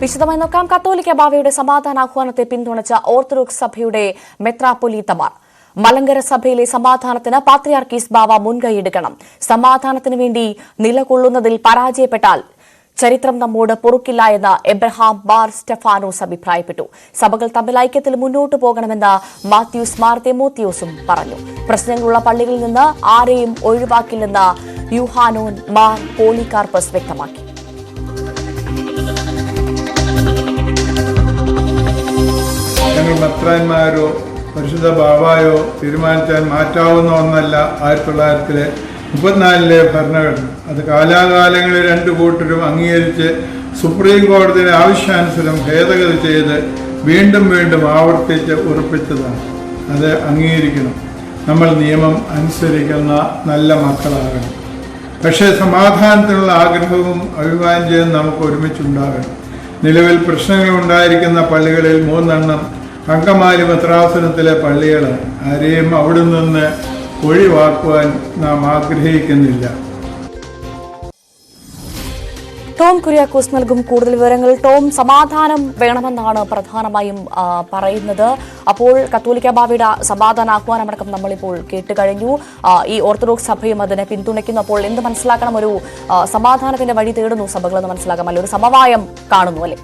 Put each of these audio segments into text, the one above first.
വിശദമായി നോക്കാം. കത്തോലിക്ക ബാവയുടെ സമാധാന ആഹ്വാനത്തെ പിന്തുണച്ച ഓർത്തഡോക്സ് സഭയുടെ മെത്രാപ്പൊലീത്തമാർ. മലങ്കര സഭയിലെ സമാധാനത്തിന് പാത്രിയാർക്കീസ് ബാവ മുൻകൈയെടുക്കണം. സമാധാനത്തിനു വേണ്ടി നിലകൊള്ളുന്നതിൽ പരാജയപ്പെട്ടാൽ ചരിത്രം നമ്മോട് പൊറുക്കില്ല എന്ന് എബ്രഹാം ബാർ സ്റ്റെഫാനോസ് അഭിപ്രായപ്പെട്ടു. സഭകൾ തമ്മിൽ ഐക്യത്തിൽ മുന്നോട്ടു പോകണമെന്ന് മാത്യൂസ് മാർ പറഞ്ഞു. പ്രശ്നങ്ങളുള്ള പള്ളികളിൽ നിന്ന് ആരെയും ഒഴിവാക്കില്ലെന്ന് യുഹാനോൻ മാർ പോളികാർപ്പസ് വ്യക്തമാക്കി. മെത്രാന്മാരോ പരിശുദ്ധ ബാബായോ തീരുമാനിച്ചാൽ മാറ്റാവുന്ന ഒന്നല്ല ആയിരത്തി തൊള്ളായിരത്തിലെ മുപ്പത്തിനാലിലെ ഭരണഘടന. അത് കാലാകാലങ്ങളിൽ രണ്ട് കൂട്ടരും അംഗീകരിച്ച് സുപ്രീം കോടതിയുടെ ആവശ്യാനുസരണം ഭേദഗതി ചെയ്ത് വീണ്ടും വീണ്ടും ആവർത്തിച്ച് ഉറപ്പിച്ചതാണ്. അത് അംഗീകരിക്കണം. നമ്മൾ നിയമം അനുസരിക്കുന്ന നല്ല മക്കളാകണം. പക്ഷേ സമാധാനത്തിനുള്ള ആഗ്രഹവും അഭിമാനിച്ചതും നമുക്ക് ഒരുമിച്ചുണ്ടാകണം. നിലവിൽ പ്രശ്നങ്ങൾ ഉണ്ടായിരിക്കുന്ന പള്ളികളിൽ മൂന്നെണ്ണം അങ്കമാലി മെത്രാസനത്തിലെ പള്ളികൾ ആരെയും അവിടെ നിന്ന് ഒഴിവാക്കുവാൻ നാം ആഗ്രഹിക്കുന്നില്ല. ടോം കുര്യാക്കോസ് നൽകും കൂടുതൽ വിവരങ്ങൾ. ടോം സമാധാനം വേണമെന്നാണ് പ്രധാനമായും പറയുന്നത്. അപ്പോൾ കത്തോലിക്ക ഭാവിയുടെ സമാധാന ആഹ്വാനമടക്കം നമ്മളിപ്പോൾ കേട്ടുകഴിഞ്ഞു. ഈ ഓർത്തഡോക്സ് സഭയും അതിനെ പിന്തുണയ്ക്കുന്നു. അപ്പോൾ എന്ത് മനസ്സിലാക്കണം? ഒരു സമാധാനത്തിന്റെ വഴി തേടുന്നു സഭകളെന്ന് മനസ്സിലാക്കാം. അല്ലെ? ഒരു സമവായം കാണുന്നു അല്ലെ?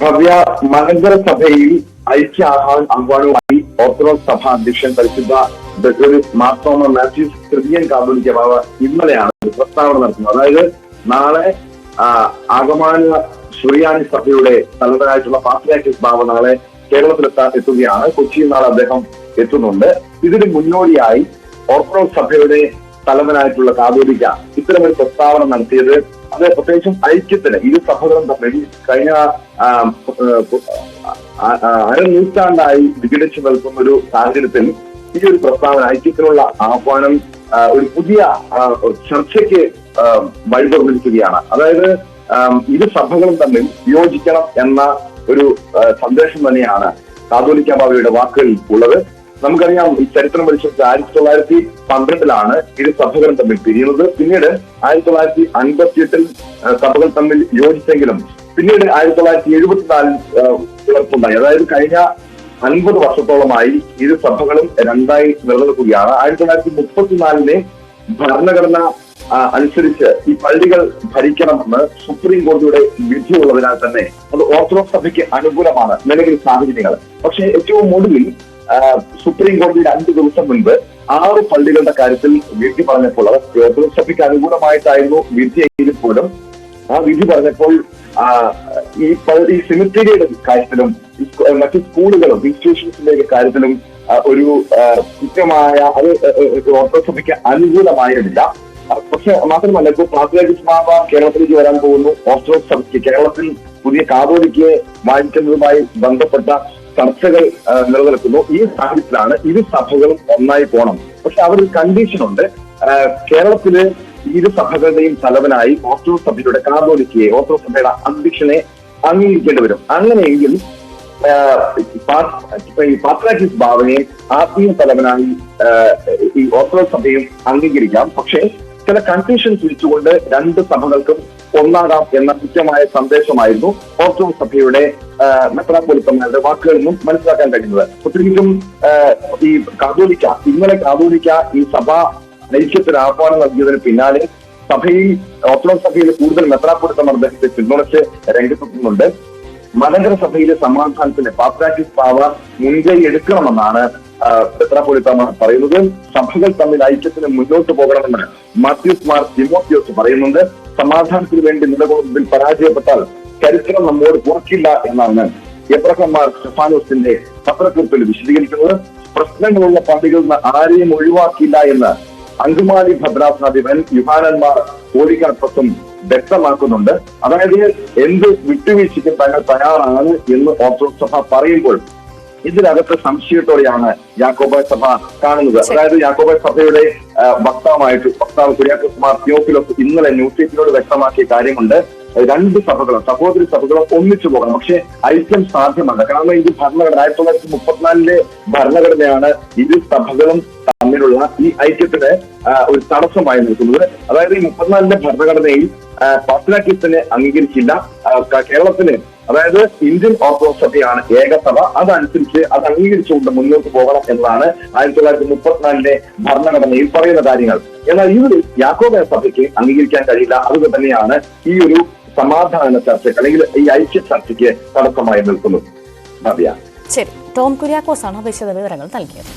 ഭവ്യ മലങ്കര സഭയിൽ ഐക്യ ആഹ്വാൻ ആഹ്വാനവുമായി ഓർത്തഡോക്സ് സഭ അധ്യക്ഷൻ പരിശുദ്ധ ബെസോലിസ് മാർത്തോമ മാത്യൂസ് തൃതീയൻ കാതോലിക്ക ബാബ ഇന്നലെയാണ് പ്രസ്താവന നടത്തുന്നത്. അതായത് നാളെ ആഗമാന സുറിയാനി സഭയുടെ തലവനായിട്ടുള്ള പാത്രിയാക്കിസ് ബാബ നാളെ കേരളത്തിലെത്താൻ എത്തുകയാണ്. കൊച്ചിയിൽ നാളെ അദ്ദേഹം എത്തുന്നുണ്ട്. ഇതിന് മുന്നോടിയായി ഓർത്തഡോക്സ് സഭയുടെ തലവനായിട്ടുള്ള കാതോലിക്ക ഇത്തരമൊരു പ്രസ്താവന നടത്തിയത്. അത് പ്രത്യേകിച്ചും ഐക്യത്തിന് ഇരു സഹോദരം തമ്മിൽ കഴിഞ്ഞ അരനൂറ്റാണ്ടായി വിഘടിച്ചു നിൽക്കുന്ന ഒരു സാഹചര്യത്തിൽ ഈ ഒരു പ്രസ്താവന ഐക്യത്തിനുള്ള ആഹ്വാനം ഒരു പുതിയ ചർച്ചയ്ക്ക് വഴി തുറന്നിരിക്കുകയാണ് അതായത് ഇരു സഭകളും തമ്മിൽ യോജിക്കണം എന്ന ഒരു സന്ദേശം തന്നെയാണ് കാതോലിക്ക ബാബയുടെ വാക്കുകളിൽ ഉള്ളത്. നമുക്കറിയാം ഈ ചരിത്രം പഠിച്ചത് ആയിരത്തി തൊള്ളായിരത്തി പന്ത്രണ്ടിലാണ് ഇരു സഭകൾ തമ്മിൽ പിരിയുന്നത്. പിന്നീട് ആയിരത്തി തൊള്ളായിരത്തി അൻപത്തിയെട്ടിൽ സഭകൾ തമ്മിൽ യോജിച്ചെങ്കിലും പിന്നീട് ആയിരത്തി തൊള്ളായിരത്തി എഴുപത്തിനാലിൽ പിളർപ്പുണ്ടായി അതായത് കഴിഞ്ഞ അൻപത് വർഷത്തോളമായി ഇരു സഭകളും രണ്ടായി നിലനിൽക്കുകയാണ്. ആയിരത്തി തൊള്ളായിരത്തി മുപ്പത്തിനാലിലെ ഭരണഘടന അനുസരിച്ച് ഈ പള്ളികൾ ഭരിക്കണമെന്ന് സുപ്രീം കോടതിയുടെ വിധിയുള്ളതിനാൽ തന്നെ അത് ഓർത്തഡോക്സ് സഭയ്ക്ക് അനുകൂലമാണ് നിലവിൽ സാഹചര്യങ്ങൾ. പക്ഷേ ഏറ്റവും ഒടുവിൽ സുപ്രീം കോടതി രണ്ട് ദിവസം മുൻപ് ആറ് പള്ളികളുടെ കാര്യത്തിൽ വിധി പറഞ്ഞപ്പോൾ ഓർത്തഡോക്സ് സഭയ്ക്ക് അനുകൂലമായിട്ടായിരുന്നു വിധിയെങ്കിൽ പോലും ആ വിധി പറഞ്ഞപ്പോൾ ഈ ഈ സിമിത്രിയുടെ കാര്യത്തിലും മറ്റ് സ്കൂളുകളും ഇൻസ്റ്റിറ്റ്യൂഷൻസിന്റെ കാര്യത്തിലും ഒരു കൃത്യമായ അത് ഓർത്തസഭയ്ക്ക് അനുകൂലമായിരുന്നില്ല. പക്ഷെ മാത്രമല്ല ഇപ്പോൾ പാത്രിയാർക്കീസ് ബാബ കേരളത്തിലേക്ക് വരാൻ പോകുന്നു. ഓർത്തഡോക്സ് സഭയ്ക്ക് കേരളത്തിൽ പുതിയ കാതോലിക്ക് വാങ്ങിക്കുന്നതുമായി ബന്ധപ്പെട്ട ചർച്ചകൾ നിലനിൽക്കുന്നു. ഈ സാഹചര്യത്തിലാണ് ഇരു സഭകളും ഒന്നായി പോകണം പക്ഷെ കണ്ടീഷൻ ഉണ്ട്. കേരളത്തിലെ ഇരു സഭകളുടെയും തലവനായി ഓർത്തഡോക്സ് സഭയുടെ കാർഡോലിക്കയെ ഓർത്തഡോക്സ് സഭയുടെ അധ്യക്ഷനെ അംഗീകരിക്കേണ്ടി വരും. അങ്ങനെയെങ്കിൽ പാത്രാക്കിസ് ഭാവനയെ ആത്മീയ തലവനായി ഈ ഓർത്തഡോക്സ് സഭയും അംഗീകരിക്കാം. പക്ഷേ ചില കൺഫ്യൂഷൻസ് വിളിച്ചുകൊണ്ട് രണ്ട് സഭകൾക്കും ഒന്നാകാം എന്ന കൃത്യമായ സന്ദേശമായിരുന്നു ഓർത്തഡോക്സ് സഭയുടെ മെത്രാപൊലിത്തമാരുടെ വാക്കുകളിൽ നിന്നും മനസ്സിലാക്കാൻ കഴിയുന്നത് പ്രത്യേകിച്ചും ഈ കാതോലിക്ക ഇന്നലെ കാതോലിക്ക ഈ സഭ ഐക്യത്തിന് ആഹ്വാനം നൽകിയതിന് പിന്നാലെ സഭയിൽ ഓർത്തഡോക്സ് സഭയിൽ കൂടുതൽ മെത്രാപ്പൊലിത്തന്മാർ അദ്ദേഹത്തെ പിന്തുണച്ച് രംഗത്തെത്തുന്നുണ്ട്. മലങ്കര സഭയിലെ സമാധാനത്തിന് പാത്രാക്കിസ് പാവ മുൻകൈ എടുക്കണമെന്നാണ് മെത്രാപൊലിത്തമർ പറയുന്നത്. സഭകൾ തമ്മിൽ ഐക്യത്തിന് മുന്നോട്ട് പോകണമെന്ന് മാത്യൂസ് മാർ തിമോത്യോസ് പറയുന്നുണ്ട് സമാധാനത്തിന് വേണ്ടി നിലകൊള്ളുന്നതിൽ പരാജയപ്പെട്ടാൽ ചരിത്രം നമ്മോട് പുറക്കില്ല എന്നാണ് എബ്രഹാം മാർ സ്റ്റെഫാനോസിന്റെ പത്രക്കുറിപ്പിൽ വിശദീകരിക്കുന്നത്. പ്രശ്നങ്ങളുള്ള പള്ളികളിൽ നിന്ന് ആരെയും ഒഴിവാക്കില്ല എന്ന് അങ്കുമാലി ഭദ്രാസനാധിപൻ യുഹാനന്മാർ കോഴിക്കാട്ടത്തും വ്യക്തമാക്കുന്നുണ്ട്. അതായത് എന്ത് വിട്ടുവീഴ്ചയ്ക്കും തങ്ങൾ തയ്യാറാണ് എന്ന് ഓർത്തഡോക്സ് സഭ പറയുമ്പോൾ ഇതിനകത്ത് സംശയത്തോടെയാണ് യാക്കോബായ സഭ കാണുന്നത്. അതായത് യാക്കോബായ സഭയുടെ വക്താവായിട്ട് വക്താവ് കുര്യാക്കോസ് മാർ തിയോഫിലോസ് ഇന്നലെ ന്യൂസ് വ്യക്തമാക്കിയ കാര്യമുണ്ട്. രണ്ട് സഭകളും സഹോദരി സഭകളും ഒന്നിച്ചു പോകണം. പക്ഷേ ഐക്യം സാധ്യമല്ല. കാരണം ഇത് ഭരണഘടന ആയിരത്തി തൊള്ളായിരത്തി മുപ്പത്തിനാലിലെ ഭരണഘടനയാണ്. ഇരു സഭകളും തമ്മിലുള്ള ഈ ഐക്യത്തിന് ഒരു തടസ്സമായി നിൽക്കുന്നത്. അതായത് ഈ മുപ്പത്തിനാലിന്റെ ഭരണഘടനയിൽ പത്രാക്യത്തിന് അംഗീകരിച്ചില്ല. കേരളത്തിന് അതായത് ഇന്ത്യൻ ഓർത്തഡോക്സ് സഭയാണ് ഏകസഭ. അതനുസരിച്ച് അത് അംഗീകരിച്ചുകൊണ്ട് മുന്നോട്ട് പോകണം എന്നതാണ് ആയിരത്തി തൊള്ളായിരത്തി മുപ്പത്തിനാലിന്റെ ഭരണഘടനയിൽ പറയുന്ന കാര്യങ്ങൾ. എന്നാൽ ഇവിടെ യാക്കോബ സഭയ്ക്ക് അംഗീകരിക്കാൻ കഴിയില്ല. അതുകൊണ്ട് തന്നെയാണ് ഈ ഒരു സമാധാന ചർച്ചയ്ക്ക് അല്ലെങ്കിൽ ഈ ഐക്യ ചർച്ചയ്ക്ക് തടസ്സമായി നിൽക്കുന്നത്. ശരി. ടോം കുര്യാക്കോസാണ് വിശദ വിവരങ്ങൾ നൽകിയത്.